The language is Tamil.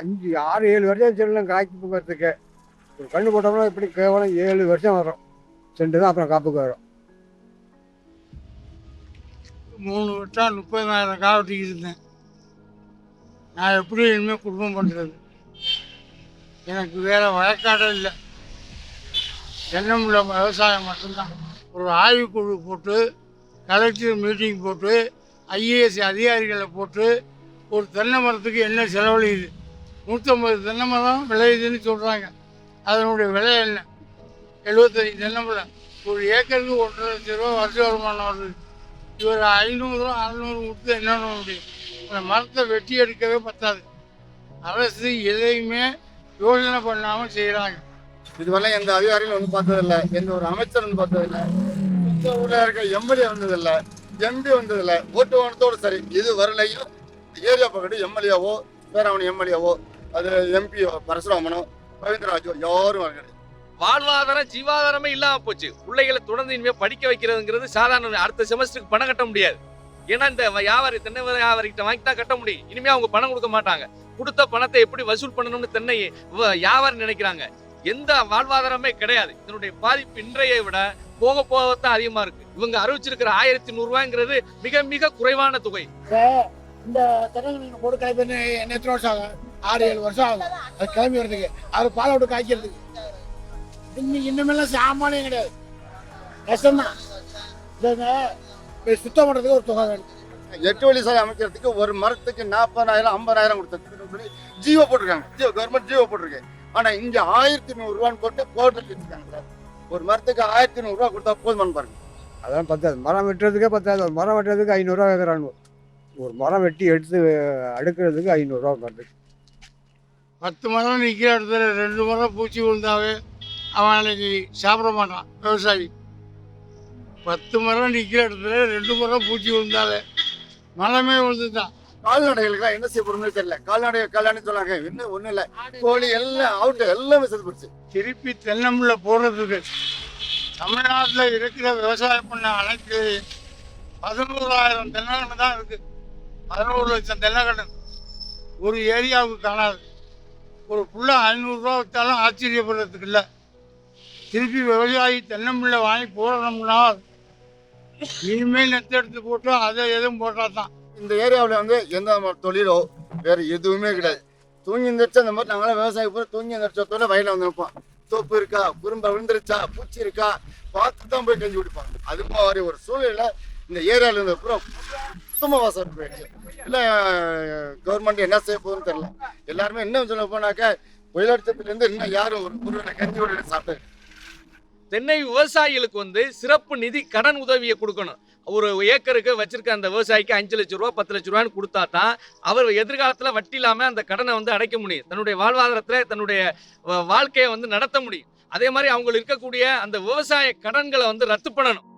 அஞ்சு ஆறு ஏழு வருஷம் செல்லும் காய்ச்சி போகிறதுக்கு ஒரு கண்ணு போட்டோம்னா இப்படி கேவலம் ஏழு வருஷம் வரும். செண்டு தான் அப்புறம் காப்புக்கு வரும். மூணு வருஷம் முப்பதாயிரம் காவட்டிக்கு இருந்தேன் நான் எப்படி இனிமேல் குடும்பம் பண்ணுறது? எனக்கு வேறு வழக்காடும் இல்லை. தென்னமுள்ள விவசாயம் மட்டும்தான். ஒரு ஆய்வுக்குழு போட்டு கலெக்டர் மீட்டிங் போட்டு ஐஏஎஸ் அதிகாரிகளை போட்டு ஒரு தென்னை மரத்துக்கு என்ன செலவழியுது? நூற்றம்பது தென்னை மரம் விளையுதுன்னு சொல்கிறாங்க அதனுடைய விலை என்ன? எழுபத்தஞ்சு தென்னை மரம் ஒரு ஏக்கருக்கு ஒன்றரை லட்ச ரூபா வருஷ வருமானம் வருது. இவர் ஐநூறு அறநூறு கொடுத்து என்ன பண்ண முடியும்? அந்த மரத்தை வெட்டி எடுக்கவே பத்தாது. அரசு எதையுமே யோசனை பண்ணாமல் செய்கிறாங்க இதுவரை எந்த அதிகாரிகளும் வந்து பார்த்ததில்ல. எந்த ஒரு அமைச்சர் வந்து பார்த்ததில்ல. இந்த ஊரில் இருக்க எம்எல்ஏ வந்ததில்லை. எம்பி வந்ததில்லை. ஓட்டு வாங்கினதோடு சரி. இது வரலையும் ஏரியா பக்கத்து எம்எல்ஏவோ பேராவணி எம்எல்ஏவோ அது எம்பியோ பரசுராமனோ ரவீந்திரராஜோ யாரும் வரல. வாழ்வாதாரம் ஜீவாதாரமே இல்லாம போச்சு. பிள்ளைகளை தொடர்ந்து இனிமே படிக்க வைக்கிறதுங்கிறது சாதாரண அடுத்த செமஸ்டருக்கு பணம் கட்ட முடியாது. ஏன்னா இந்த வியாபாரி தென்னை வியாபாரிகிட்ட வாங்கி தான் கட்ட முடியும். இனிமே அவங்க பணம் கொடுக்க மாட்டாங்க. கொடுத்த பணத்தை எப்படி வசூல் பண்ணணும்னு தென்னை வ- வியாபாரி நினைக்கிறாங்க. எந்த வாழ்வாதாரமே கிடையாது. இதனுடைய பாதிப்பு இன்றைய விட போக போகத்தான் அதிகமா இருக்கு. இவங்க அறிவிச்சிருக்கிற ஆயிரத்தி நூறு ரூபாய்ங்கிறது மிக மிக குறைவான தொகை. இந்த என்ன எத்தனை வருஷம் ஆகும் ஆறு ஏழு வருஷம் ஆகும். அது கிளம்பி வரதுக்கு அது பாலை விட்டு காய்க்கிறதுக்கு. இன்னைக்கு இன்னுமெல்லாம் சாமானியம் கிடையாது. கஷ்டம்தான். சுத்தம் பண்ணுறதுக்கு ஒரு தொகை வேணும். எட்டு வழி சாலை அமைக்கிறதுக்கு ஒரு மரத்துக்கு நாற்பதாயிரம் ஐம்பதாயிரம் கொடுத்ததுன்னு சொல்லி ஜியோ போட்டிருக்காங்க. ஜியோ கவர்மெண்ட் ஜியோ போட்டிருக்கு. ஆனா இங்க ஆயிரத்தி நூறுரூவான்னு போட்டு போட்டு வச்சிருக்காங்க சார். ஒரு மரத்துக்கு ஆயிரத்தி நூறுரூவா கொடுத்தா போதுமான்னு பாருங்க. அதெல்லாம் பத்தாது. மரம் வெட்டுறதுக்கே பத்தாது. ஒரு மரம் வெட்டுறதுக்கு ஐநூறுரூவா கேட்குறாங்க ஒரு மரம் வெட்டி எடுத்து அடுக்கிறதுக்கு ஐநூறுரூவா வருது. பத்து மரம் நிற்கிற இடத்துல ரெண்டு மரம் பூச்சி விழுந்தாவே அவன் அன்னைக்கு சாப்பிட மாட்டான் விவசாயி. பத்து மரம் நிற்கிற இடத்துல ரெண்டு மரம் பூச்சி விழுந்தாவே மரமே விழுந்துதான் கால்நடைகளுக்கு என்ன செய்ய போறோம்னு தெரியல. கால்நடை கல்யாணம் சொன்னாங்க இன்னும் ஒண்ணும் இல்ல. கோழி எல்லாம் அவுட் எல்லாமே செத்து போச்சு. திருப்பி தென்னம்பிள்ளை போடுறதுக்கு. தமிழ்நாட்டில் இருக்கிற விவசாயம் பண்ண அனைத்து பதினோராயிரம் தென்னகன்று தான் இருக்கு. பதினோரு லட்சம் தென்னகன்று. ஒரு ஏரியாவுக்கு காணாது. ஒரு புள்ள ஐநூறுரூவா வச்சாலும் ஆச்சரியப்படுறதுக்கு இல்லை. திருப்பி விவசாயி தென்னம்பிள்ளை வாங்கி போடணும்னா இனிமேல் நெத்த எடுத்து போட்டு அதை எதுவும் போட்டால் தான் இந்த ஏரியாவில் வந்து எந்த தொழிலோ வேறு எதுவுமே கிடையாது. தூங்கி எந்திரிச்சு அந்த மாதிரி நாங்களாம் விவசாயி போய் தூங்கி எந்திரிச்சத்தோட வயலில் வந்து நிற்போம். தோப்பு இருக்கா? குறும்ப விழுந்துருச்சா? பூச்சி இருக்கா? பார்த்து தான் போய் கஞ்சி குடிப்பாங்க. அது மாதிரி ஒரு சூழ்நிலை இந்த ஏரியாவில் இருந்த பூரா சுத்தமாக வாசம் போயிடுச்சு. இல்லை கவர்மெண்ட் என்ன செய்ய போகுதுன்னு தெரியல. எல்லாருமே என்ன சொல்ல போனாக்கா புயலடிச்சதுலேருந்து இன்னும் யாரும் ஒரு பொருளை கஞ்சி விட சாப்பிட்டு. தென்னை விவசாயிகளுக்கு வந்து சிறப்பு நிதி கடன் உதவியை கொடுக்கணும். ஒரு ஏக்கருக்கு வச்சிருக்க அந்த விவசாயிக்கு அஞ்சு லட்ச ரூபா பத்து லட்ச ரூபான்னு கொடுத்தா தான் அவர் எதிர்காலத்தில் வட்டி இல்லாமல் அந்த கடனை வந்து அடைக்க முடியும். தன்னுடைய வாழ்வாதாரத்தில் தன்னுடைய வ- வாழ்க்கையை வந்து நடத்த முடியும். அதே மாதிரி அவங்களுக்கு இருக்கக்கூடிய அந்த விவசாய கடன்களை வந்து ரத்து பண்ணணும்.